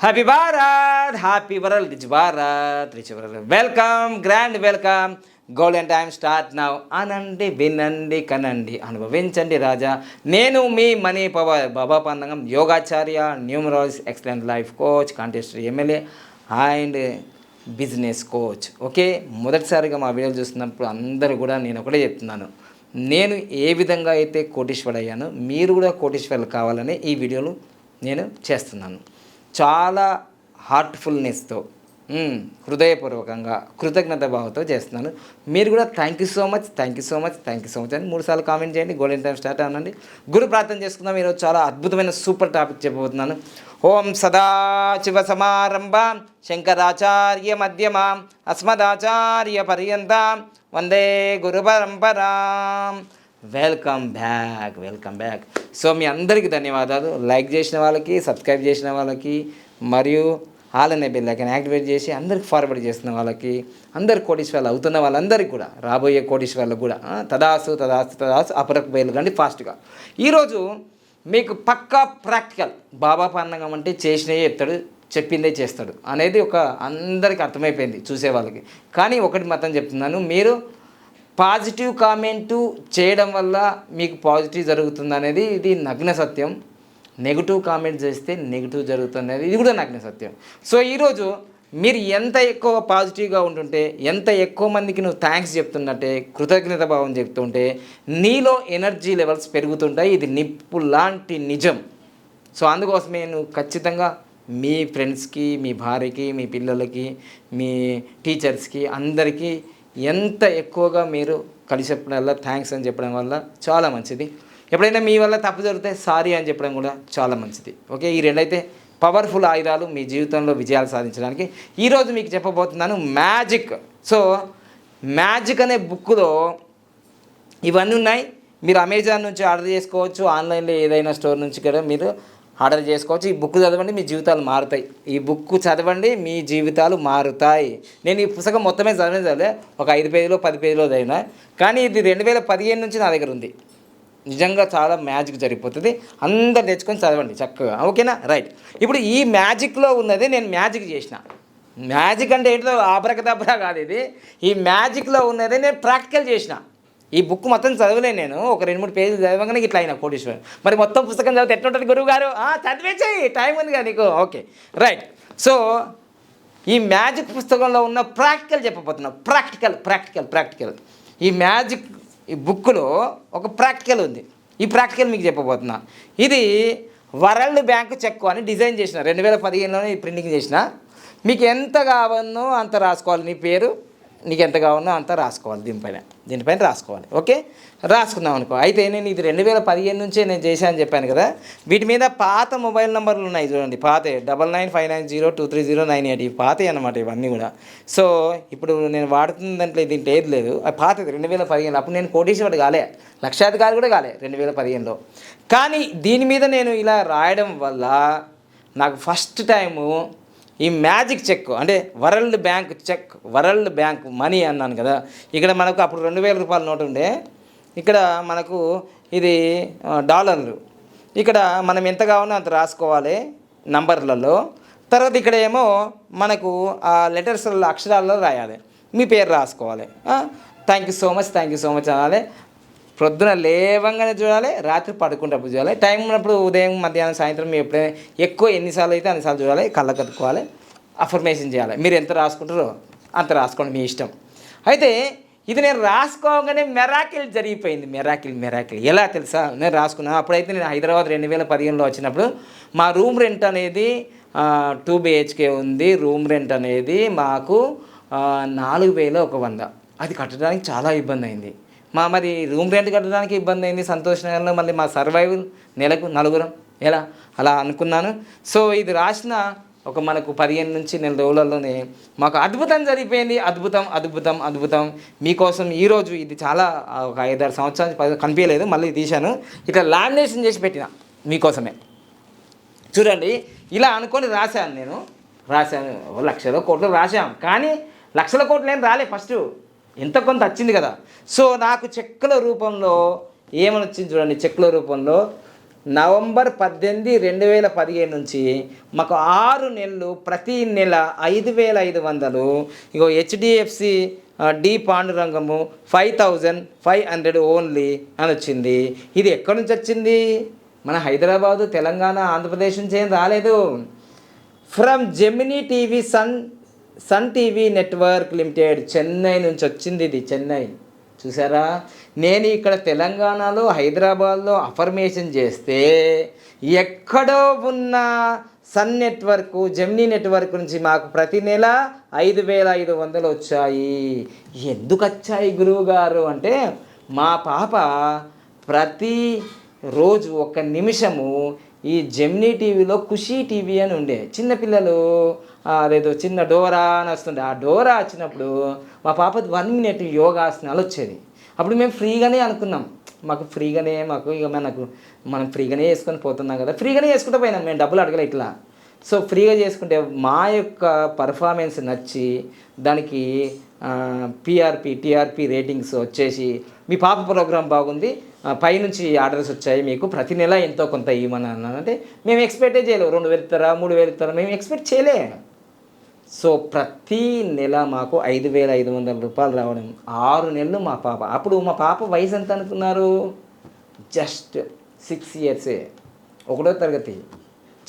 Happy Bharat happy world rich Bharat rich world welcome grand welcome golden time start now అనండి వినండి కనండి అనుభవించండి రాజా నేను మీ మనీ పవర్ బాబా పందంగం యోగాచార్య numerology excellent life coach contest MLA and business coach okay మొదటిసారిగా మా వీడియోలు చూస్తున్నప్పుడు అందరూ కూడా నేను ఒకటే చెప్తున్నాను. నేను ఏ విధంగా అయితే కోటీశ్వరుడు అయ్యానో మీరు కూడా కోటీశ్వరులు కావాలని ఈ వీడియోలు నేను చేస్తున్నాను. చాలా హార్ట్ఫుల్నెస్తో హృదయపూర్వకంగా కృతజ్ఞత భావంతో చేస్తున్నాను. మీరు కూడా thank you so much thank you so much thank you so much అని మూడుసార్లు కామెంట్ చేయండి. గోల్డెన్ టైం స్టార్ట్ అవ్వండి గురు ప్రార్థన చేసుకుందాం. ఈరోజు చాలా అద్భుతమైన సూపర్ టాపిక్ చెప్పబోతున్నాను. ఓం సదాశివ సమారంభ శంకరాచార్య మధ్యమాం అస్మదాచార్య పర్యంతం. వందే గురు పరంపరాం. Welcome back welcome back so మీ అందరికీ ధన్యవాదాలు. లైక్ చేసిన వాళ్ళకి సబ్స్క్రైబ్ చేసిన వాళ్ళకి మరియు ఆల్ అనే బెల్ యాక్టివేట్ చేసి అందరికి ఫార్వర్డ్ చేస్తున్న వాళ్ళకి అందరు కోటీశ్వర్లు అవుతున్న వాళ్ళందరికీ కూడా రాబోయే కోటీశ్వర్లకు కూడా తదాసు తదాసు తదాసు అపరకు బయలు కానీ ఫాస్ట్గా ఈరోజు మీకు పక్కా ప్రాక్టికల్ బాబా పండగం అంటే చేసినవి చెప్తాడు చెప్పిందే చేస్తాడు అనేది ఒక అందరికీ అర్థమైపోయింది చూసే వాళ్ళకి కానీ ఒకటి మాత్రం చెప్తున్నాను మీరు పాజిటివ్ కామెంటు చేయడం వల్ల మీకు పాజిటివ్ జరుగుతుంది అనేది ఇది నగ్న సత్యం. నెగిటివ్ కామెంట్ చేస్తే నెగిటివ్ జరుగుతుంది అనేది ఇది కూడా నగ్న సత్యం. సో ఈరోజు మీరు ఎంత ఎక్కువ పాజిటివ్గా ఉంటుంటే ఎంత ఎక్కువ మందికి నువ్వు థ్యాంక్స్ చెప్తున్నట్టే కృతజ్ఞత భావం చెప్తుంటే నీలో ఎనర్జీ లెవెల్స్ పెరుగుతుంటాయి. ఇది నిప్పు లాంటి నిజం. సో అందుకోసమే నువ్వు ఖచ్చితంగా మీ ఫ్రెండ్స్కి మీ భార్యకి మీ పిల్లలకి మీ టీచర్స్కి అందరికీ ఎంత ఎక్కువగా మీరు కలిసి చెప్పడం వల్ల థ్యాంక్స్ అని చెప్పడం వల్ల చాలా మంచిది. ఎప్పుడైనా మీ వల్ల తప్పు జరిగితే సారీ అని చెప్పడం కూడా చాలా మంచిది. ఓకే ఈ రెండైతే పవర్ఫుల్ ఆయుధాలు మీ జీవితంలో విజయాలు సాధించడానికి. ఈరోజు మీకు చెప్పబోతున్నాను మ్యాజిక్ సో మ్యాజిక్ అనే బుక్లో ఇవన్నీ ఉన్నాయి. మీరు అమెజాన్ నుంచి ఆర్డర్ చేసుకోవచ్చు. ఆన్లైన్లో ఏదైనా స్టోర్ నుంచి కూడా మీరు ఆర్డర్ చేసుకోవచ్చు. ఈ బుక్ చదవండి మీ జీవితాలు మారుతాయి. ఈ బుక్ చదవండి మీ జీవితాలు మారుతాయి. నేను ఈ పుస్తకం మొత్తమే చదివిన చదివే ఒక ఐదు పేజీలో పది పేజీలో చదివినా. కానీ ఇది రెండు వేల పదిహేను నుంచి నా దగ్గర ఉంది. నిజంగా చాలా మ్యాజిక్ జరిగిపోతుంది. అందరు తెచ్చుకొని చదవండి చక్కగా. ఓకేనా? రైట్. ఇప్పుడు ఈ మ్యాజిక్లో ఉన్నది నేను మ్యాజిక్ చేసిన. మ్యాజిక్ అంటే ఏంటో ఆబ్రకదబ్రా కాదు ఇది. ఈ మ్యాజిక్లో ఉన్నది నేను ప్రాక్టికల్ చేసిన. ఈ బుక్ మొత్తం చదవలే నేను. ఒక రెండు మూడు పేజీలు చదవగానే ఇట్లా అయినా కోటీశ్వరం మరి మొత్తం పుస్తకం చదివితే ఎట్లుంటుంది గురువు గారు చదివేసేయి టైం ఉంది కదా నీకు. ఓకే రైట్ సో ఈ మ్యాజిక్ పుస్తకంలో ఉన్న ప్రాక్టికల్ చెప్పబోతున్నా. ప్రాక్టికల్ ప్రాక్టికల్ ప్రాక్టికల్ ఈ మ్యాజిక్ ఈ బుక్లో ఒక ప్రాక్టికల్ ఉంది. ఈ ప్రాక్టికల్ మీకు చెప్పబోతున్నా. ఇది వరల్డ్ బ్యాంక్ చెక్ అని డిజైన్ చేసిన. రెండు వేల పదిహేనులోనే ప్రింటింగ్ చేసిన. మీకు ఎంత కావన్నో అంత రాసుకోవాలి. నీ పేరు? నీకు ఎంత కావాలో అంత రాసుకోవాలి దీనిపైన. దీనిపైన రాసుకోవాలి. ఓకే? రాసుకుందాం అనుకో. అయితే నేను ఇది రెండు వేల పదిహేను నుంచే నేను చేశాను అని చెప్పాను కదా. వీటి మీద పాత మొబైల్ నెంబర్లు ఉన్నాయి చూడండి. పాతే double nine five nine zero two three zero nine eight ఇవి పాతే అనమాట ఇవన్నీ కూడా. సో ఇప్పుడు నేను వాడుతున్న దాంట్లో దీంట్లో ఏది లేదు. అది పాతది రెండు వేల పదిహేను. అప్పుడు నేను కోటీశ్వరుడు కాలే. లక్షాధికారి కూడా కాలే రెండు వేల పదిహేనులో. కానీ దీని మీద నేను ఇలా రాయడం వల్ల నాకు ఫస్ట్ టైము ఈ మ్యాజిక్ చెక్ అంటే world bank check world bank money అన్నాను కదా. ఇక్కడ మనకు అప్పుడు రెండు వేల రూపాయల నోటు ఉండే. ఇక్కడ మనకు ఇది డాలర్లు. ఇక్కడ మనం ఎంత కావాలో అంత రాసుకోవాలి నంబర్లలో. తర్వాత ఇక్కడ ఏమో మనకు ఆ లెటర్స్లలో అక్షరాలలో రాయాలి. మీ పేరు రాసుకోవాలి. Thank you so much thank you so much అనాలి. ప్రొద్దున లేవంగానే చూడాలి రాత్రి పడుకుంటప్పుడు చూడాలి. టైం ఉన్నప్పుడు ఉదయం మధ్యాహ్నం సాయంత్రం ఎప్పుడైనా ఎక్కువ ఎన్నిసార్లు అయితే అన్నిసార్లు చూడాలి కళ్ళ కట్టుకోవాలి అఫర్మేషన్ చేయాలి. మీరు ఎంత రాసుకుంటారో అంత రాసుకోండి మీ ఇష్టం. అయితే ఇది నేను రాసుకోగానే మెరాకిల్ జరిగిపోయింది. మెరాకిల్ మెరాకిల్ ఎలా తెలుసా? నేను రాసుకున్నాను అప్పుడైతే నేను హైదరాబాద్ రెండు వేల పదిహేనులో వచ్చినప్పుడు మా రూమ్ రెంట్ అనేది టూ బిహెచ్కే ఉంది. రూమ్ రెంట్ అనేది మాకు నాలుగు వేల ఒక వంద. అది కట్టడానికి చాలా ఇబ్బంది అయింది. మా మరి రూమ్ రెంట్ కట్టడానికి ఇబ్బంది అయింది సంతోష్ నగర్లో మళ్ళీ మా సర్వైవల్ నెలకు నలుగురం. ఎలా? అలా అనుకున్నాను. సో ఇది రాసిన ఒక మనకు పదిహేను నుంచి నెల రోజులలోనే మాకు అద్భుతం జరిగిపోయింది. అద్భుతం అద్భుతం అద్భుతం. మీకోసం ఈరోజు ఇది చాలా ఒక ఐదారు సంవత్సరాలు పది- కనిపించలేదు. మళ్ళీ తీశాను. ఇట్లా లామినేషన్ చేసి పెట్టిన మీకోసమే. చూడండి ఇలా అనుకొని రాశాను నేను. రాశాను. లక్షల కోట్లు రాశాం. కానీ లక్షల కోట్లు ఏం రాలే ఫస్ట్. ఎంత కొంత వచ్చింది కదా. సో నాకు చెక్కుల రూపంలో ఏమని వచ్చింది చూడండి చెక్కుల రూపంలో నవంబర్ పద్దెనిమిది రెండు వేల పదిహేను నుంచి మాకు ఆరు నెలలు ప్రతి నెల ఐదు వేల ఐదు వందలు ఇగో HDFC D Pandurangam five thousand five hundred only అని వచ్చింది. ఇది ఎక్కడి నుంచి వచ్చింది? మన హైదరాబాదు తెలంగాణ ఆంధ్రప్రదేశ్ నుంచి ఏం రాలేదు. From Gemini TV sun sun TV network limited Chennai నుంచి వచ్చింది ఇది చెన్నై చూసారా? నేను ఇక్కడ తెలంగాణలో హైదరాబాద్లో అఫర్మేషన్ చేస్తే ఎక్కడో ఉన్న సన్ నెట్వర్క్ జెమ్నీ నెట్వర్క్ నుంచి మాకు ప్రతి నెల ఐదు వేల ఐదు వందలు వచ్చాయి. ఎందుకు వచ్చాయి గురువు గారు అంటే మా పాప ప్రతి రోజు ఒక నిమిషము ఈ జెమ్నీ టీవీలో ఖుషీ టీవీ అని ఉండే. చిన్నపిల్లలు అదేదో చిన్న డోరా అని వస్తుండే. ఆ డోరా వచ్చినప్పుడు మా పాప వన్ మినిట్ యోగాసనాలు వచ్చేది. అప్పుడు మేము ఫ్రీగానే అనుకున్నాం. మాకు ఫ్రీగానే మాకు ఇక మనకు మనం ఫ్రీగానే వేసుకొని పోతున్నాం కదా. ఫ్రీగానే వేసుకుంటూ పోయినాం. మేము డబ్బులు అడగలే ఇట్లా. సో ఫ్రీగా చేసుకుంటే మా యొక్క పర్ఫార్మెన్స్ నచ్చి దానికి పిఆర్పి టీఆర్పి రేటింగ్స్ వచ్చేసి మీ పాప ప్రోగ్రాం బాగుంది. పైనుంచి ఆర్డర్స్ వచ్చాయి మీకు. ప్రతి నెల ఎంతో కొంత ఇవ్వమని అన్నానంటే మేము ఎక్స్పెక్టే చేయలేము రెండు వేలు ఇస్తారా మూడు వేలు ఇస్తారా మేము ఎక్స్పెక్ట్ చేయలే. సో ప్రతి నెల మాకు ఐదు వేల ఐదు వందల రూపాయలు రావడం. ఆరు నెలలు మా పాప. అప్పుడు మా పాప వయసు ఎంత అనుకున్నారు? జస్ట్ సిక్స్ ఇయర్సే. ఒకటో తరగతి.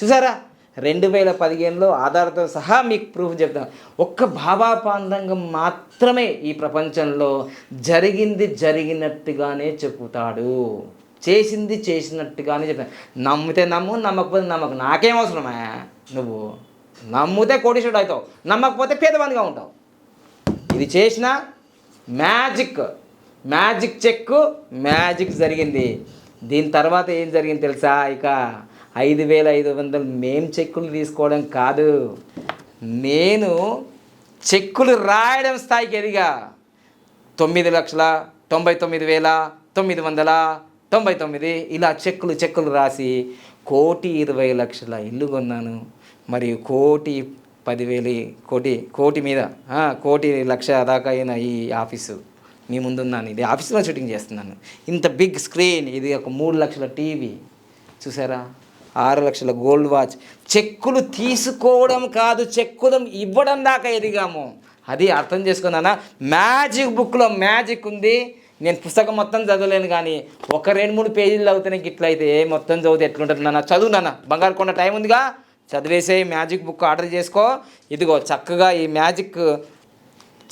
చూసారా? రెండు వేల పదిహేనులో ఆధార్తో సహా మీకు ప్రూఫ్ చెప్తాను ఒక్క బాబా పాండంగం మాత్రమే ఈ ప్రపంచంలో జరిగింది జరిగినట్టుగానే చెబుతాడు చేసింది చేసినట్టుగానే చెప్తాను నమ్మితే నమ్ము నమ్మకపోతే నమ్మకు. నాకేం అవసరమా? నువ్వు. నమ్మితే కోటీశ్వరుడు అవుతావు నమ్మకపోతే పేదవానిగా ఉంటావు. ఇది చేసిన మ్యాజిక్ మ్యాజిక్ చెక్ మ్యాజిక్ జరిగింది. దీని తర్వాత ఏం జరిగింది తెలుసా? ఇక ఐదు వేల ఐదు వందలు మేం చెక్కులు తీసుకోవడం కాదు. నేను చెక్కులు రాయడం స్థాయికి ఎదిగా. తొమ్మిది లక్షల తొంభై తొమ్మిది వేల తొమ్మిది వందల తొంభై తొమ్మిది ఇలా చెక్కులు చెక్కులు రాసి కోటి ఇరవై లక్షల ఇల్లు కొన్నాను. మరియు కోటి పదివేలు కోటి కోటి మీద కోటి లక్ష దాకా అయిన ఈ ఆఫీసు మీ ముందున్నాను. ఇది ఆఫీస్లో షూటింగ్ చేస్తున్నాను. ఇంత బిగ్ స్క్రీన్ ఇది ఒక మూడు లక్షల టీవీ. చూసారా? ఆరు లక్షల గోల్డ్ వాచ్. చెక్కులు తీసుకోవడం కాదు చెక్కులు ఇవ్వడం దాకా ఎదిగాము. అది అర్థం చేసుకున్నానా మ్యాజిక్ బుక్లో మ్యాజిక్ ఉంది. నేను పుస్తకం మొత్తం చదవలేను కానీ ఒక రెండు మూడు పేజీలు చదివితేనే ఇట్లయితే మొత్తం చదివితే ఎట్లుంటుంది నాన్న? చదువు నాన్న. బంగారు కొండ టైం ఉందిగా? చదివేసే మ్యాజిక్ బుక్ ఆర్డర్ చేసుకో. ఇదిగో చక్కగా ఈ మ్యాజిక్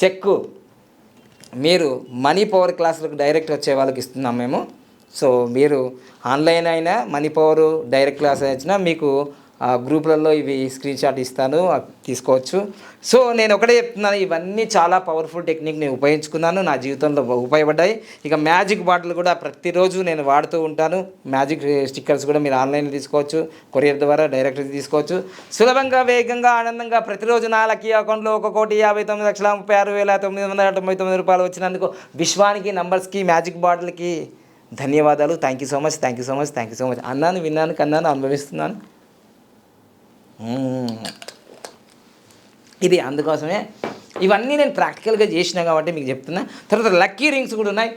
చెక్కు మీరు మనీ పవర్ క్లాసులకు డైరెక్ట్ వచ్చే వాళ్ళకి ఇస్తున్నాం మేము. సో మీరు ఆన్లైన్ అయినా మనీ పవర్ డైరెక్ట్ క్లాస్ వచ్చినా మీకు గ్రూపులలో ఇవి స్క్రీన్ షాట్ ఇస్తాను తీసుకోవచ్చు. సో నేను ఒకటే చెప్తున్నాను ఇవన్నీ చాలా పవర్ఫుల్ టెక్నిక్ నేను ఉపయోగించుకున్నాను నా జీవితంలో ఉపయోగపడ్డాయి. ఇక మ్యాజిక్ బాటిల్ కూడా ప్రతిరోజు నేను వాడుతూ ఉంటాను. మ్యాజిక్ స్టిక్కర్స్ eh, కూడా మీరు ఆన్లైన్లో తీసుకోవచ్చు కొరియర్ ద్వారా డైరెక్ట్ తీసుకోవచ్చు. సులభంగా వేగంగా ఆనందంగా ప్రతిరోజు నా లక్కీ అకౌంట్లో ఒక కోటి యాభై తొమ్మిది లక్షల ముప్పై ఆరు వేల తొమ్మిది వందల తొంభై తొమ్మిది రూపాయలు వచ్చినందుకు విశ్వానికి నంబర్స్కి మ్యాజిక్ బాటిల్కి ధన్యవాదాలు. Thank you so much thank you so much thank you so much అన్నాను విన్నాను కన్నాను అనుభవిస్తున్నాను. ఇది అందుకోసమే. ఇవన్నీ నేను ప్రాక్టికల్గా చేసినా కాబట్టి మీకు చెప్తున్నా. తర్వాత లక్కీ రింగ్స్ కూడా ఉన్నాయి.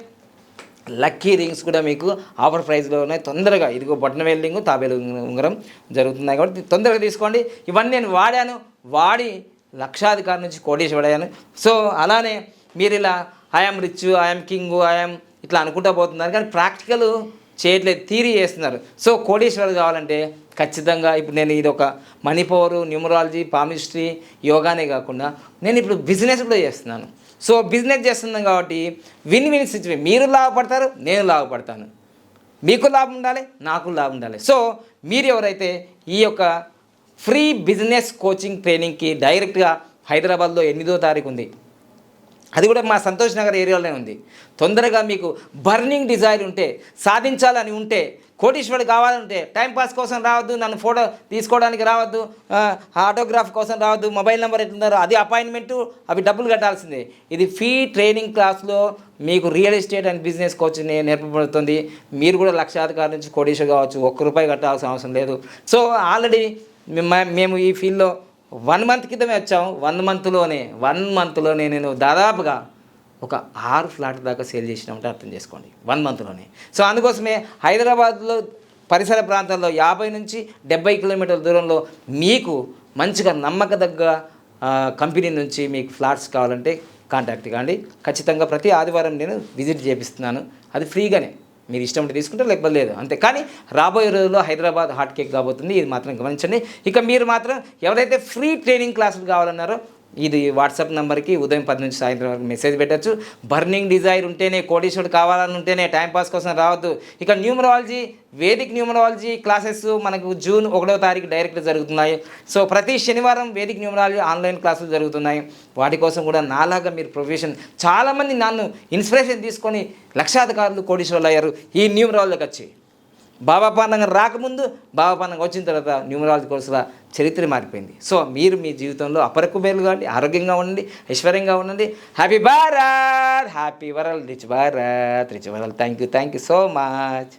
లక్కీ రింగ్స్ కూడా మీకు ఆఫర్ ప్రైస్లో ఉన్నాయి. తొందరగా ఇదిగో బొట్టన వెల్డింగ్ తాబేలు ఉంగరం జరుగుతున్నాయి కాబట్టి తొందరగా తీసుకోండి. ఇవన్నీ నేను వాడాను. వాడి లక్షాధికారి నుంచి కోటేశ్వడాను సో అలానే మీరు ఇలా I'm rich I'm king I'm ఇట్లా అనుకుంటా పోతున్నారు. కానీ ప్రాక్టికల్ చేయట్లేదు థీరీ చేస్తున్నారు. సో కోటేశ్వరుడు కావాలంటే ఖచ్చితంగా ఇప్పుడు నేను ఇది ఒక మణిపవర్ న్యూమరాలజీ పామిస్ట్రీ యోగానే కాకుండా నేను ఇప్పుడు బిజినెస్ కూడా చేస్తున్నాను. సో బిజినెస్ చేస్తున్నాం కాబట్టి విన్ విన్ సిచ్యువేషన్ మీరు లాభపడతారు నేను లాభపడతాను. మీకు లాభం ఉండాలి నాకు లాభం ఉండాలి. సో మీరు ఎవరైతే ఈ యొక్క ఫ్రీ బిజినెస్ కోచింగ్ ట్రైనింగ్కి డైరెక్ట్గా హైదరాబాద్లో ఎనిమిదో తారీఖు ఉంది. అది కూడా మా సంతోష్ నగర్ ఏరియాలోనే ఉంది. తొందరగా మీకు బర్నింగ్ డిజైర్ ఉంటే సాధించాలని ఉంటే కోటీశ్వరుడు కావాలంటే టైం పాస్ కోసం రావద్దు నన్ను ఫోటో తీసుకోవడానికి రావద్దు ఆటోగ్రాఫ్ కోసం రావద్దు మొబైల్ నెంబర్ ఎట్లున్నారో అది అపాయింట్మెంటు అవి డబ్బులు కట్టాల్సిందే. ఇది ఫీ ట్రైనింగ్ క్లాస్లో మీకు real estate and business coach నేర్పబడుతుంది. మీరు కూడా లక్షాధికారి నుంచి కోటీశ్వరు కావచ్చు ఒక్క రూపాయి కట్టాల్సిన అవసరం లేదు. సో ఆల్రెడీ మేము మేము ఈ ఫీల్డ్లో వన్ మంత్ క్రితమే వచ్చాము. వన్ మంత్లోనే వన్ మంత్లోనే నేను దాదాపుగా ఒక ఆరు ఫ్లాట్ దాకా సేల్ చేసినామంటే అర్థం చేసుకోండి. వన్ మంత్లోనే. సో అందుకోసమే హైదరాబాద్లో పరిసర ప్రాంతాల్లో యాభై నుంచి డెబ్బై కిలోమీటర్ల దూరంలో మీకు మంచిగా నమ్మకదగ్గ కంపెనీ నుంచి మీకు ఫ్లాట్స్ కావాలంటే కాంటాక్ట్ కాండి. ఖచ్చితంగా ప్రతి ఆదివారం నేను విజిట్ చేపిస్తున్నాను. అది ఫ్రీగానే. మీరు ఇష్టం ఉంటే తీసుకుంటే లేకపోతే లేదు. అంతే. కానీ రాబోయే రోజుల్లో హైదరాబాద్ హాట్ కేక్ కాబోతుంది. ఇది మాత్రం గమనించండి. ఇక మీరు మాత్రం ఎవరైతే ఫ్రీ ట్రైనింగ్ క్లాసులు కావాలన్నారో ఇది వాట్సాప్ నెంబర్కి ఉదయం పది నుంచి సాయంత్రం వరకు మెసేజ్ పెట్టచ్చు. బర్నింగ్ డిజైర్ ఉంటేనే కోటీశ్వరుడు కావాలని ఉంటేనే టైంపాస్ కోసం రావద్దు. ఇక న్యూమరాలజీ వేదిక్ న్యూమరాలజీ క్లాసెస్ మనకు జూన్ ఒకటో తారీఖు డైరెక్ట్ జరుగుతున్నాయి. సో ప్రతి శనివారం వేదిక్ న్యూమరాలజీ ఆన్లైన్ క్లాసులు జరుగుతున్నాయి. వాటి కోసం కూడా నాలాగా మీరు ప్రొఫెషన్ చాలామంది నన్ను ఇన్స్పిరేషన్ తీసుకొని లక్షాధికారులు కోటీశ్వరులు అయ్యారు. ఈ న్యూమరాలజీకి వచ్చి. బాబా పాండంగా రాకముందు బాబా పాండంగా వచ్చిన తర్వాత న్యూమరాలజీ కోర్సుల చరిత్ర మారిపోయింది. సో మీరు మీ జీవితంలో అపరకు మేలు కావండి ఆరోగ్యంగా ఉండండి ఐశ్వర్యంగా ఉండండి. Happy Bharat happy world rich Bharat rich world thank you thank you so much